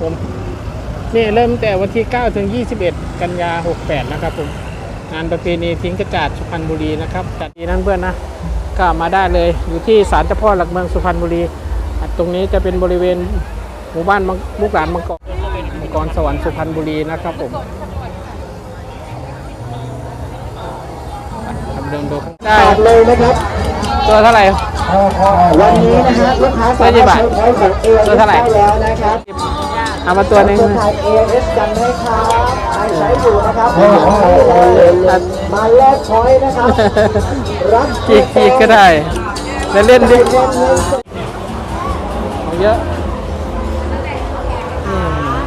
ผมนี่เริ่มแต่วันที่ 9 ถึง 21 กันยา 68 นะครับผม งานประเพณีทิ้งกระจาดสุพรรณบุรีนะครับจัดดีนั้นเพื่อนนะก็มาได้เลยอยู่ที่ศาลเจ้าพ่อหลักเมืองสุพรรณบุรีอะตรงนี้จะเป็นบริเวณหมู่บ้านมังลูกหลานมังกรมังกรสวรรค์สุพรรณบุรีนะครับผมทำเดินดูข้างได้ขาดเลยนะครับ ตัวเท่าไหร่วันนี้นะฮะลูกค้าสามารถใช้ใช้ของเอตัวเท่าไหร่ได้แล้วนะครับ เอามาตัวหนึ่งเครือข่าย AS กันไหมครับใครใช้อยู่นะครับมาแลกช้อยนะครับ รับกีกกีกก็ได้ แล้วเล่นดิเงินเงินสดของเยอะอืม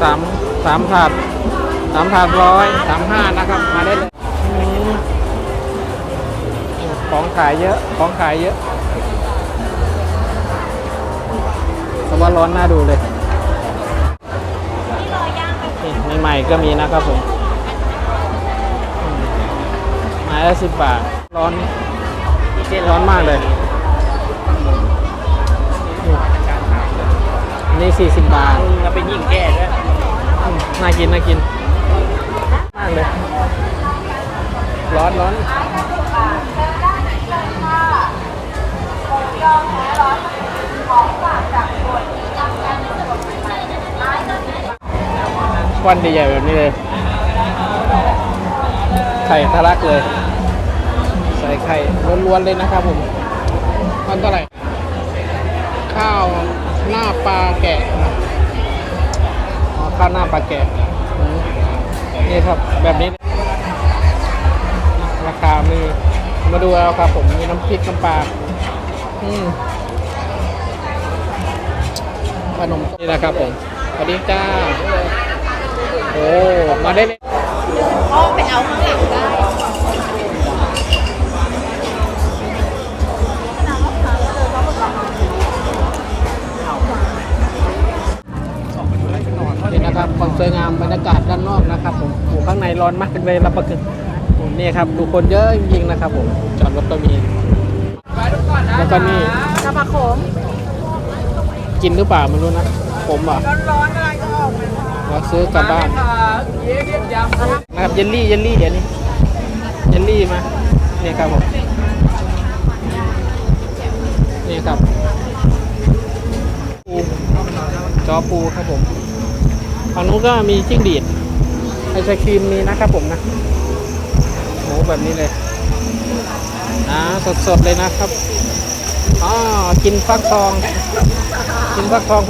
สามสามถาดสามถาดร้อยสามห้านะครับ มาได้เลยอืมของขายเยอะ ของขายเยอะ ว่าร้อนน่าดูเลยนี่ใหม่ๆก็มีนะครับผมอืมไม้ละสิบบาท ร้อนร้อนมากเลยนี่40บบาทเราเป็นยิ่งแก้ด้วยมน่ากินน่ากิน มากเลย ร้อนร้อน วันใหญ่ๆแบบนี้เลย ไข่ทะลักเลย ใส่ไข่ล้วนๆเลยนะครับผมวันเท่าไหร่ ข้าวหน้าปลาแกะข้าวหน้าปลาแกะ นี่ครับแบบนี้ ราคามีมาดูเอาครับผมมีน้ำพริกน้ำปลาอืมขนมนี่นะครับผมสวัสดีจ้า มาได้เลยอ้อมไปเอาข้างหลังได้นี่นะครับความสวยงามบรรยากาศด้านนอกนะครับผมโอ้ข้างในร้อนมากเลยรับประกันโอ้นี่ครับดูคนเยอะจริงๆนะครับผมจอดรถก็มีแล้วก็นี่กระบะโขมกินหรือเปล่าไม่รู้นะผมอะร้อนๆอะไรก็ออกมาเราซื้อกลับบ้าน นะครับเยลลี่เยลลี่เดี๋ยวนี้เยลลี่มาเนี่ยครับผมนี่ครับปูจอปูครับผมฝั่งนู้นก็มีจิ้งดีดไอศครีมมีนะครับผมนะหแบบนี้เลยอ่าสดๆเลยนะครับอ๋อกินฟักทอง กินฟักทอง